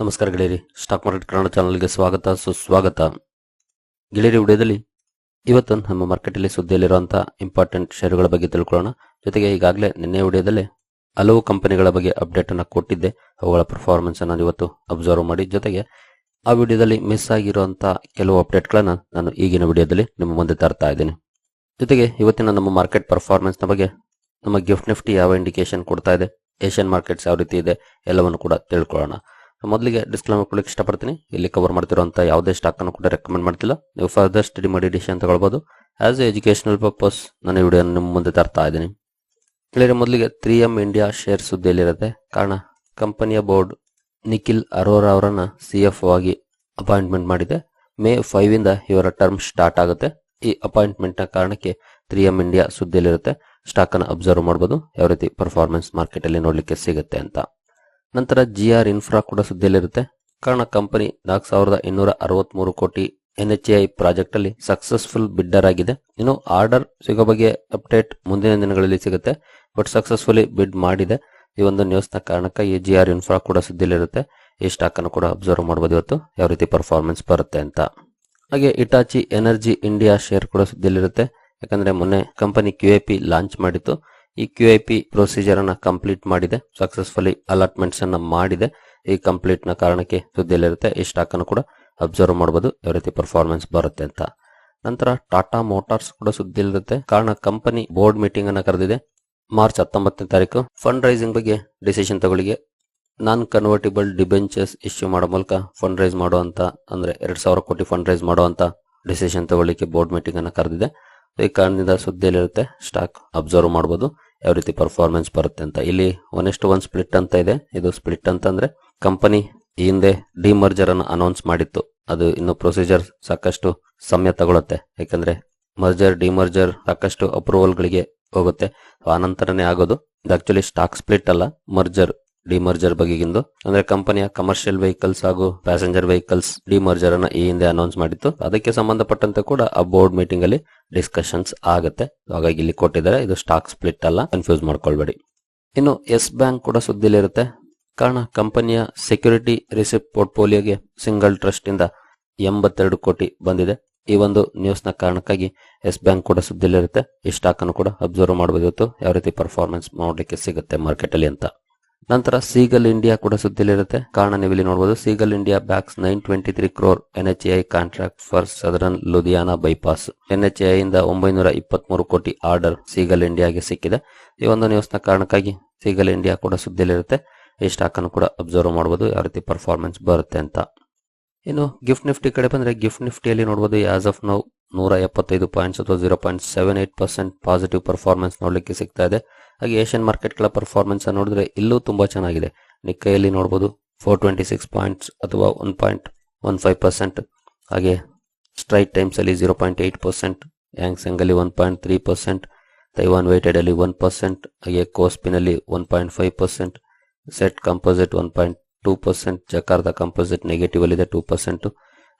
ನಮಸ್ಕಾರ ಗೆಳೆಯರಿ. Stock market Kannada ಚಾನಲ್ಗೆ ಸ್ವಾಗತ, ಸುಸ್ವಾಗತ. ಗೆಳೆಯರಿ ವಿಡಿಯೋದಲ್ಲಿ ಇವತ್ತು ನಮ್ಮ ಮಾರ್ಕೆಟಲ್ಲಿ ಸುದ್ದಿಯಲ್ಲಿರುವಂತಹ ಇಂಪಾರ್ಟೆಂಟ್ ಷೇರುಗಳ ಬಗ್ಗೆ ತಿಳ್ಕೊಳ್ಳೋಣ. ಜೊತೆಗೆ ಈಗಾಗಲೇ ನಿನ್ನೆ ವಿಡಿಯೋದಲ್ಲಿ ಹಲವು ಕಂಪನಿಗಳ ಬಗ್ಗೆ ಅಪ್ಡೇಟ್ ಅನ್ನು ಕೊಟ್ಟಿದ್ದೆ. ಅವುಗಳ ಪರ್ಫಾರ್ಮೆನ್ಸ್ ಅನ್ನು ಇವತ್ತು ಅಬ್ಸರ್ವ್ ಮಾಡಿ. ಜೊತೆಗೆ ಆ ವಿಡಿಯೋದಲ್ಲಿ ಮಿಸ್ ಆಗಿರುವಂತಹ ಕೆಲವು ಅಪ್ಡೇಟ್ಗಳನ್ನು ನಾನು ಈಗಿನ ವಿಡಿಯೋದಲ್ಲಿ ನಿಮ್ಮ ಮುಂದೆ ತರ್ತಾ ಇದ್ದೀನಿ. ಜೊತೆಗೆ ಇವತ್ತಿನ ನಮ್ಮ ಮಾರ್ಕೆಟ್ ಪರ್ಫಾರ್ಮೆನ್ಸ್ನ ಬಗ್ಗೆ ನಮ್ಮ ಗಿಫ್ಟ್ ನಿಫ್ಟಿ ಯಾವ ಇಂಡಿಕೇಶನ್ ಕೊಡ್ತಾ ಇದೆ ಏಷ್ಯನ್ ಮಾರ್ಕೆಟ್ಸ್ ಯಾವ ರೀತಿ ಇದೆ, ಎಲ್ಲವನ್ನು ಕೂಡ ತಿಳ್ಕೊಳ್ಳೋಣ. ಮೊದಲಿಗೆ ಡಿಸ್ಕ್ಲೈಮರ್ ಕೊಡಲಿಕ್ಕೆ ಇಷ್ಟಪಡ್ತೀನಿ. ಇಲ್ಲಿ ಕವರ್ ಮಾಡ್ತಿರುವಂಥ ಯಾವುದೇ ಸ್ಟಾಕ್ ಅನ್ನು ಕೂಡ ರೆಕಮೆಂಡ್ ಮಾಡ್ತಿಲ್ಲ. ನೀವು ಫರ್ದರ್ ಸ್ಟಡಿ ಮಾಡಿ ಡಿಸಿಷನ್ ತಗೊಳ್ಬೋದು. ಆಸ್ ಎ ಎಜುಕೇಶನಲ್ ಪರ್ಪಸ್ ನಾನು ಈ ವಿಡಿಯೋ ನಿಮ್ಮ ಮುಂದೆ ತರ್ತಾ ಇದ್ದೀನಿ. ಹೇಳಿದ್ರೆ ಮೊದಲಿಗೆ ತ್ರೀ ಎಂ ಇಂಡಿಯಾ ಶೇರ್ ಸುದ್ದಿಯಲ್ಲಿರುತ್ತೆ. ಕಾರಣ ಕಂಪನಿಯ ಬೋರ್ಡ್ ನಿಖಿಲ್ ಅರೋರಾ ಅವರನ್ನ ಸಿ ಎಫ್ ಆಗಿ ಅಪಾಯಿಂಟ್ಮೆಂಟ್ ಮಾಡಿದೆ. ಮೇ ಫೈವ್ ಇಂದ ಇವರ ಟರ್ಮ್ ಸ್ಟಾರ್ಟ್ ಆಗುತ್ತೆ. ಈ ಅಪಾಯಿಂಟ್ಮೆಂಟ್ನ ಕಾರಣಕ್ಕೆ ತ್ರೀ ಎಂ ಇಂಡಿಯಾ ಸುದ್ದಿಯಲ್ಲಿರುತ್ತೆ. ಸ್ಟಾಕ್ ಅನ್ನು ಅಬ್ಸರ್ವ್ ಮಾಡಬಹುದು ಯಾವ ರೀತಿ ಪರ್ಫಾರ್ಮೆನ್ಸ್ ಮಾರ್ಕೆಟ್ ಅಲ್ಲಿ ನೋಡ್ಲಿಕ್ಕೆ ಸಿಗುತ್ತೆ ಅಂತ. ನಂತರ ಜಿ ಆರ್ ಇನ್ಫ್ರಾ ಕೂಡ ಸುದ್ದಿಯಲ್ಲಿರುತ್ತೆ. ಕಾರಣ ಕಂಪನಿ ನಾಲ್ಕು ಸಾವಿರದ ಇನ್ನೂರ ಅರವತ್ಮೂರು ಕೋಟಿ ಎನ್ ಎಚ್ ಐ ಪ್ರಾಜೆಕ್ಟ್ ಅಲ್ಲಿ ಸಕ್ಸಸ್ಫುಲ್ ಬಿಡ್ಡರ್ ಆಗಿದೆ. ಇನ್ನು ಆರ್ಡರ್ ಸಿಗೋ ಬಗ್ಗೆ ಅಪ್ಡೇಟ್ ಮುಂದಿನ ದಿನಗಳಲ್ಲಿ ಸಿಗುತ್ತೆ. ಬಟ್ ಸಕ್ಸಸ್ಫುಲಿ ಬಿಡ್ ಮಾಡಿದೆ. ಈ ಒಂದು ನ್ಯೂಸ್ನ ಕಾರಣಕ್ಕಾಗಿ ಜಿ ಆರ್ ಇನ್ಫ್ರಾ ಕೂಡ ಸುದ್ದಿಯಲ್ಲಿರುತ್ತೆ. ಈ ಸ್ಟಾಕ್ ಅನ್ನು ಕೂಡ ಅಬ್ಸರ್ವ್ ಮಾಡಬಹುದು ಇವತ್ತು. ಯಾವ ರೀತಿ ಪರ್ಫಾರ್ಮೆನ್ಸ್ ಬರುತ್ತೆ ಅಂತ. ಹಾಗೆ ಇಟಾಚಿ ಎನರ್ಜಿ ಇಂಡಿಯಾ ಶೇರ್ ಕೂಡ ಸುದ್ದಿಯಲ್ಲಿರುತ್ತೆ. ಯಾಕಂದ್ರೆ ಮೊನ್ನೆ company Q A P launch ಮಾಡಿತ್ತು. ಈ ಕ್ಯೂ ಐ ಪಿ ಪ್ರೊಸೀಜರ್ ಅನ್ನ ಕಂಪ್ಲೀಟ್ ಮಾಡಿದೆ. ಸಕ್ಸಸ್ಫುಲಿ ಅಲಾಟ್ಮೆಂಟ್ಸ್ ಅನ್ನ ಮಾಡಿದೆ. ಈ ಕಂಪ್ಲೀಟ್ನ ಕಾರಣಕ್ಕೆ ಸುದ್ದಿಯಲ್ಲಿರುತ್ತೆ. ಈ ಸ್ಟಾಕ್ ಅನ್ನು ಕೂಡ ಅಬ್ಸರ್ವ್ ಮಾಡಬಹುದು ಯಾವ ರೀತಿ ಪರ್ಫಾರ್ಮೆನ್ಸ್ ಬರುತ್ತೆ ಅಂತ. ನಂತರ ಟಾಟಾ ಮೋಟಾರ್ಸ್ ಕೂಡ ಸುದ್ದಿಯಲ್ಲಿರುತ್ತೆ. ಕಾರಣ ಕಂಪನಿ ಬೋರ್ಡ್ ಮೀಟಿಂಗ್ ಅನ್ನ ಕರೆದಿದೆ. ಮಾರ್ಚ್ ಹತ್ತೊಂಬತ್ತನೇ ತಾರೀಕು. ಫಂಡ್ ರೈಸಿಂಗ್ ಬಗ್ಗೆ ಡಿಸಿಷನ್ ತಗೊಳ್ಳಿಗೆ ನಾನ್ ಕನ್ವರ್ಟಿಬಲ್ ಡಿಬೆಂಚರ್ಸ್ ಇಶ್ಯೂ ಮಾಡೋ ಮೂಲಕ ಫಂಡ್ ರೈಸ್ ಮಾಡುವಂತ, ಅಂದ್ರೆ ಎರಡ್ ಸಾವಿರ ಕೋಟಿ ಫಂಡ್ ರೈಸ್ ಮಾಡುವಂತ ಡಿಸಿಷನ್ ತಗೊಳ್ಳಿಕ್ಕೆ ಬೋರ್ಡ್ ಮೀಟಿಂಗ್ ಅನ್ನ ಕರೆದಿದೆ. ಈ ಕಾರಣದಿಂದ ಸುದ್ದಿಯಲ್ಲಿರುತ್ತೆ ಸ್ಟಾಕ್ ಅಬ್ಸರ್ವ್ ಮಾಡಬಹುದು ಯಾವ ರೀತಿ ಪರ್ಫಾರ್ಮೆನ್ಸ್ ಬರುತ್ತೆ ಅಂತ. ಇಲ್ಲಿ ಒನ್ ಎಷ್ಟು ಒನ್ ಸ್ಪ್ಲಿಟ್ ಅಂತ ಇದೆ. ಇದು ಸ್ಪ್ಲಿಟ್ ಅಂತಂದ್ರೆ ಕಂಪನಿ ಈ ಹಿಂದೆ ಡಿಮರ್ಜರ್ ಅನ್ನು ಅನೌನ್ಸ್ ಮಾಡಿತ್ತು. ಅದು ಇನ್ನು ಪ್ರೊಸೀಜರ್ ಸಾಕಷ್ಟು ಸಮಯ ತಗೊಳುತ್ತೆ. ಯಾಕಂದ್ರೆ ಮರ್ಜರ್ ಡಿಮರ್ಜರ್ ಸಾಕಷ್ಟು ಅಪ್ರೂವಲ್ ಗಳಿಗೆ ಹೋಗುತ್ತೆ. ಆ ನಂತರನೇ ಆಗೋದು. ಇದು ಆಕ್ಚುಲಿ ಸ್ಟಾಕ್ ಸ್ಪ್ಲಿಟ್ ಅಲ್ಲ ಮರ್ಜರ್ ಡಿಮರ್ಜರ್ ಬಗೆಗಿಂದು. ಅಂದ್ರೆ ಕಂಪನಿಯ ಕಮರ್ಷಿಯಲ್ ವೆಹಿಕಲ್ಸ್ ಹಾಗೂ ಪ್ಯಾಸೆಂಜರ್ ವೆಹಿಕಲ್ಸ್ ಡಿಮರ್ಜರ್ ಅನ್ನ ಈ ಹಿಂದೆ ಅನೌನ್ಸ್ ಮಾಡಿತ್ತು. ಅದಕ್ಕೆ ಸಂಬಂಧಪಟ್ಟಂತೆ ಕೂಡ ಆ ಬೋರ್ಡ್ ಮೀಟಿಂಗ್ ಅಲ್ಲಿ ಡಿಸ್ಕಷನ್ಸ್ ಆಗುತ್ತೆ. ಹಾಗಾಗಿ ಇಲ್ಲಿ ಕೊಟ್ಟಿದ್ದಾರೆ. ಇದು ಸ್ಟಾಕ್ ಸ್ಪ್ಲಿಟ್ ಅಲ್ಲ. ಕನ್ಫ್ಯೂಸ್ ಮಾಡ್ಕೊಳ್ಬೇಡಿ. ಇನ್ನು ಎಸ್ ಬ್ಯಾಂಕ್ ಕೂಡ ಸುದ್ದಿಲಿರುತ್ತೆ ಕಾರಣ ಕಂಪನಿಯ ಸೆಕ್ಯೂರಿಟಿ ರಿಸಿಪ್ಟ್ ಪೋರ್ಟ್ಫೋಲಿಯೋಗೆ ಸಿಂಗಲ್ ಟ್ರಸ್ಟ್ ಇಂದ ಎಂಬತ್ತೆರಡು ಕೋಟಿ ಬಂದಿದೆ. ಈ ಒಂದು ನ್ಯೂಸ್ನ ಕಾರಣಕ್ಕಾಗಿ ಎಸ್ ಬ್ಯಾಂಕ್ ಕೂಡ ಸುದ್ದಿಲಿರುತ್ತೆ ಈ ಸ್ಟಾಕ್ ಅನ್ನು ಕೂಡ ಅಬ್ಸರ್ವ್ ಮಾಡಬಹುದು ಯಾವ ರೀತಿ ಪರ್ಫಾರ್ಮೆನ್ಸ್ ಮಾಡಲಿಕ್ಕೆ ಸಿಗುತ್ತೆ ಮಾರ್ಕೆಟ್ ಅಲ್ಲಿ ಅಂತ. ನಂತರ ಸೀಗಲ್ ಇಂಡಿಯಾ ಕೂಡ ಸುದ್ದಿಲಿರುತ್ತೆ ಕಾರಣ ನೀವು ಇಲ್ಲಿ ನೋಡಬಹುದು Ceigall India bags nine twenty three crore N H I contract for southern Ludhiana bypass. N H I ಇಂದ ಒಂಬೈನೂರ ಇಪ್ಪತ್ಮೂರು ಕೋಟಿ ಆರ್ಡರ್ ಸೀಗಲ್ ಇಂಡಿಯಾಗೆ ಸಿಕ್ಕಿದೆ. ಈ ಒಂದು ನ್ಯೂಸ್ನ ಕಾರಣಕ್ಕಾಗಿ ಸೀಗಲ್ ಇಂಡಿಯಾ ಕೂಡ ಸುದ್ದಿಲಿರುತ್ತೆ ಈ ಸ್ಟಾಕ್ ಅನ್ನು ಕೂಡ ಅಬ್ಸರ್ವ್ ಮಾಡಬಹುದು ಯಾವ ರೀತಿ ಪರ್ಫಾರ್ಮೆನ್ಸ್ ಬರುತ್ತೆ ಅಂತ. ಇನ್ನು ಗಿಫ್ಟ್ ನಿಫ್ಟಿ ಕಡೆ ಬಂದ್ರೆ ಗಿಫ್ಟ್ ನಿಫ್ಟಿಯಲ್ಲಿ ನೋಡಬಹುದು ಆಸ್ ಆಫ್ ನೌ ನೂರ ಎಪ್ಪತ್ತೈದು ಪಾಯಿಂಟ್ಸ್ ಅಥವಾ zero point seven eight percent positive performance ನೋಡಲಿಕ್ಕೆ ಸಿಗ್ತಾ ಇದೆ. ಹಾಗೆ ಏಷ್ಯನ್ ಮಾರ್ಕೆಟ್ಗಳ ಪರ್ಫಾರ್ಮೆನ್ಸ್ ನೋಡಿದ್ರೆ ಇಲ್ಲೂ ತುಂಬಾ ಚೆನ್ನಾಗಿದೆ. ನಿಕ್ಕೈಯಲ್ಲಿ ನೋಡಬಹುದು ಫೋರ್ ಟ್ವೆಂಟಿ ಸಿಕ್ಸ್ ಪಾಯಿಂಟ್ಸ್ ಅಥವಾ one point one five percent ಹಾಗೆ ಸ್ಟ್ರೈಟ್ ಟೈಮ್ಸ್ ಅಲ್ಲಿ zero point eight percent Hang Seng ಅಲ್ಲಿ one point three percent Taiwan weighted ಅಲ್ಲಿ ಒನ್ ಪರ್ಸೆಂಟ್ ಹಾಗೆ ಕೋಸ್ಪಿನ್ ಅಲ್ಲಿ one point five percent SET composite one point two percent Jakarta composite negative ಅಲ್ಲಿ two percent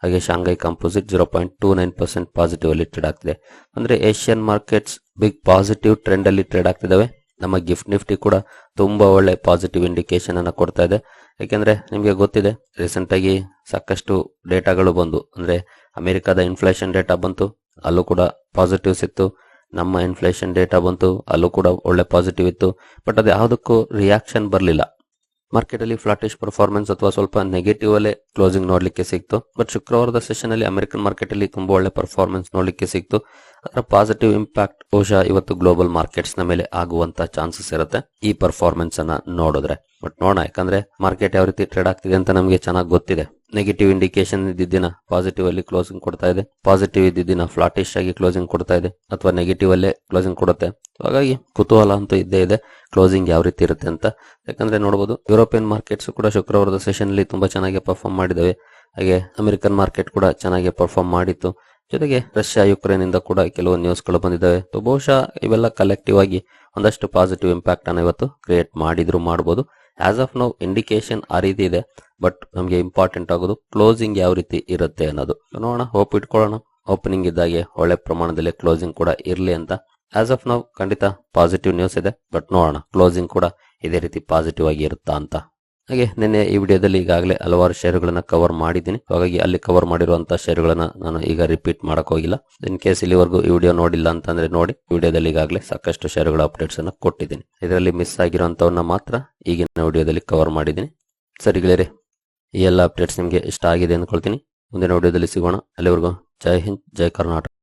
ಹಾಗೆ Shanghai composite zero point two nine percent positive ಅಲ್ಲಿ trade ಆಗ್ತಿದೆ. ಅಂದ್ರೆ Asian markets big positive trend ಅಲ್ಲಿ trade ಆಗ್ತಿದಾವೆ ನಮ್ಮ ಗಿಫ್ಟ್ ನಿಫ್ಟಿ ಕೂಡ ತುಂಬಾ ಒಳ್ಳೆ ಪಾಸಿಟಿವ್ ಇಂಡಿಕೇಶನ್ ಅನ್ನು ಕೊಡ್ತಾ ಇದೆ. ಯಾಕೆಂದ್ರೆ ನಿಮಗೆ ಗೊತ್ತಿದೆ ರೀಸೆಂಟ್ ಆಗಿ ಸಾಕಷ್ಟು ಡೇಟಾಗಳು ಬಂದು, ಅಂದ್ರೆ ಅಮೆರಿಕದ ಇನ್ಫ್ಲೇಷನ್ ಡೇಟಾ ಬಂತು, ಅಲ್ಲೂ ಕೂಡ ಪಾಸಿಟಿವ್ ಸಿತ್ತು ನಮ್ಮ ಇನ್ಫ್ಲೇಷನ್ ಡೇಟಾ ಬಂತು, ಅಲ್ಲೂ ಕೂಡ ಒಳ್ಳೆ ಪಾಸಿಟಿವ್ ಇತ್ತು. ಬಟ್ ಅದು ಯಾವುದಕ್ಕೂ ರಿಯಾಕ್ಷನ್ ಬರಲಿಲ್ಲ. ಮಾರ್ಕೆಟ್ ಅಲ್ಲಿ ಫ್ಲಾಟಿಶ್ ಪರ್ಫಾರ್ಮೆನ್ಸ್ ಅಥವಾ ಸ್ವಲ್ಪ ನೆಗೆಟಿವ್ ಅಲ್ಲೇ ಕ್ಲೋಸಿಂಗ್ ನೋಡ್ಲಿಕ್ಕೆ ಸಿಕ್ತು. ಬಟ್ ಶುಕ್ರವಾರದ ಸೆಷನ್ ಅಲ್ಲಿ ಅಮೆರಿಕನ್ ಮಾರ್ಕೆಟ್ ಅಲ್ಲಿ ತುಂಬಾ ಒಳ್ಳೆ ಪರ್ಫಾರ್ಮೆನ್ಸ್ ನೋಡ್ಲಿಕ್ಕೆ ಸಿಕ್ತು. ಅದರ ಪಾಸಿಟಿವ್ ಇಂಪ್ಯಾಕ್ಟ್ ಬಹುಶಃ ಇವತ್ತು ಗ್ಲೋಬಲ್ ಮಾರ್ಕೆಟ್ಸ್ನ ಮೇಲೆ ಆಗುವಂತ ಚಾನ್ಸಸ್ ಇರುತ್ತೆ. ಈ ಪರ್ಫಾರ್ಮೆನ್ಸ್ ಅನ್ನ ನೋಡಿದ್ರೆ. ಬಟ್ ನೋಡೋಣ, ಯಾಕಂದ್ರೆ ಮಾರ್ಕೆಟ್ ಯಾವ ರೀತಿ ಟ್ರೇಡ್ ಆಗ್ತಿದೆ ಅಂತ ನಮಗೆ ಚೆನ್ನಾಗಿ ಗೊತ್ತಿದೆ. ನೆಗೆಟಿವ್ ಇಂಡಿಕೇಶನ್ ಇದ್ದಿದ್ದಿನ ಪಾಸಿಟಿವ್ ಅಲ್ಲಿ ಕ್ಲೋಸಿಂಗ್ ಕೊಡ್ತಾ ಇದೆ. ಪಾಸಿಟಿವ್ ಇದ್ದಿದ್ದಿನ ಫ್ಲಾಟಿಶ್ ಆಗಿ ಕ್ಲೋಸಿಂಗ್ ಕೊಡ್ತಾ ಇದೆ. ಅಥವಾ ನೆಗೆಟಿವ್ ಅಲ್ಲೇ ಕ್ಲೋಸಿಂಗ್ ಕೊಡುತ್ತೆ. ಹಾಗಾಗಿ ಕುತೂಹಲ ಅಂತೂ ಇದ್ದೇ ಇದೆ ಕ್ಲೋಸಿಂಗ್ ಯಾವ ರೀತಿ ಇರುತ್ತೆ ಅಂತ. ಯಾಕಂದ್ರೆ ನೋಡಬಹುದು ಯುರೋಪಿಯನ್ ಮಾರ್ಕೆಟ್ಸ್ ಕೂಡ ಶುಕ್ರವಾರದ ಸೆಷನ್ ಅಲ್ಲಿ ತುಂಬಾ ಚೆನ್ನಾಗಿ ಪರ್ಫಾರ್ಮ್ ಮಾಡಿದವೆ ಹಾಗೆ ಅಮೆರಿಕನ್ ಮಾರ್ಕೆಟ್ ಕೂಡ ಚೆನ್ನಾಗಿ ಪರ್ಫಾರ್ಮ್ ಮಾಡಿತ್ತು. ಜೊತೆಗೆ ರಷ್ಯಾ ಯುಕ್ರೇನ್ ಇಂದ ಕೂಡ ಕೆಲವು ನ್ಯೂಸ್ಗಳು ಬಂದಿದ್ದಾವೆ. ಬಹುಶಃ ಇವೆಲ್ಲ ಕಲೆಕ್ಟಿವ್ ಆಗಿ ಒಂದಷ್ಟು ಪಾಸಿಟಿವ್ ಇಂಪ್ಯಾಕ್ಟ್ ಅನ್ನ ಇವತ್ತು ಕ್ರಿಯೇಟ್ ಮಾಡಿದ್ರು ಮಾಡಬಹುದು ಆಸ್ ಆಫ್ ನೌ ಇಂಡಿಕೇಶನ್ ಆ ರೀತಿ ಇದೆ. ಬಟ್ ನಮಗೆ ಇಂಪಾರ್ಟೆಂಟ್ ಆಗೋದು ಕ್ಲೋಸಿಂಗ್ ಯಾವ ರೀತಿ ಇರುತ್ತೆ ಅನ್ನೋದು. ನೋಡೋಣ ಹೋಪ್ ಇಟ್ಕೊಳ್ಳೋಣ. ಓಪನಿಂಗ್ ಇದ್ದಾಗೆ ಒಳ್ಳೆ ಪ್ರಮಾಣದಲ್ಲಿ ಕ್ಲೋಸಿಂಗ್ ಕೂಡ ಇರಲಿ ಅಂತ. ಆಸ್ ಆಫ್ ನೌ ಖಂಡಿತ ಪಾಸಿಟಿವ್ ನ್ಯೂಸ್ ಇದೆ. ಬಟ್ ನೋಡೋಣ ಕ್ಲೋಸಿಂಗ್ ಕೂಡ ಇದೇ ರೀತಿ ಪಾಸಿಟಿವ್ ಆಗಿ ಇರುತ್ತಾ ಅಂತ. ಹಾಗೆ ನಿನ್ನೆ ಈ ವಿಡಿಯೋದಲ್ಲಿ ಈಗಾಗಲೇ ಹಲವಾರು ಷೇರುಗಳನ್ನು ಕವರ್ ಮಾಡಿದ್ದೀನಿ. ಹಾಗಾಗಿ ಅಲ್ಲಿ ಕವರ್ ಮಾಡಿರುವಂತಹ ಷೇರುಗಳನ್ನ ನಾನು ಈಗ ರಿಪೀಟ್ ಮಾಡಕ್ ಹೋಗಿಲ್ಲ. ಇನ್ ಕೇಸ್ ಇಲ್ಲಿವರೆಗೂ ಈ ವಿಡಿಯೋ ನೋಡಿಲ್ಲ ಅಂತಂದ್ರೆ ನೋಡಿ. ವಿಡಿಯೋದಲ್ಲಿ ಈಗಾಗಲೇ ಸಾಕಷ್ಟು ಷೇರುಗಳ ಅಪ್ಡೇಟ್ಸ್ ಅನ್ನು ಕೊಟ್ಟಿದ್ದೀನಿ. ಇದರಲ್ಲಿ ಮಿಸ್ ಆಗಿರುವಂತವನ್ನ ಮಾತ್ರ ಈಗಿನ ವಿಡಿಯೋದಲ್ಲಿ ಕವರ್ ಮಾಡಿದ್ದೀನಿ. ಸರಿ ಗೆಳೆಯರೆ, ಈ ಎಲ್ಲ ಅಪ್ಡೇಟ್ಸ್ ನಿಮಗೆ ಇಷ್ಟ ಆಗಿದೆ ಅಂದ್ಕೊಳ್ತೀನಿ. ಮುಂದಿನ ವಿಡಿಯೋದಲ್ಲಿ ಸಿಗೋಣ. ಅಲ್ಲಿವರೆಗೂ ಜೈ ಹಿಂದ್, ಜೈ ಕರ್ನಾಟಕ.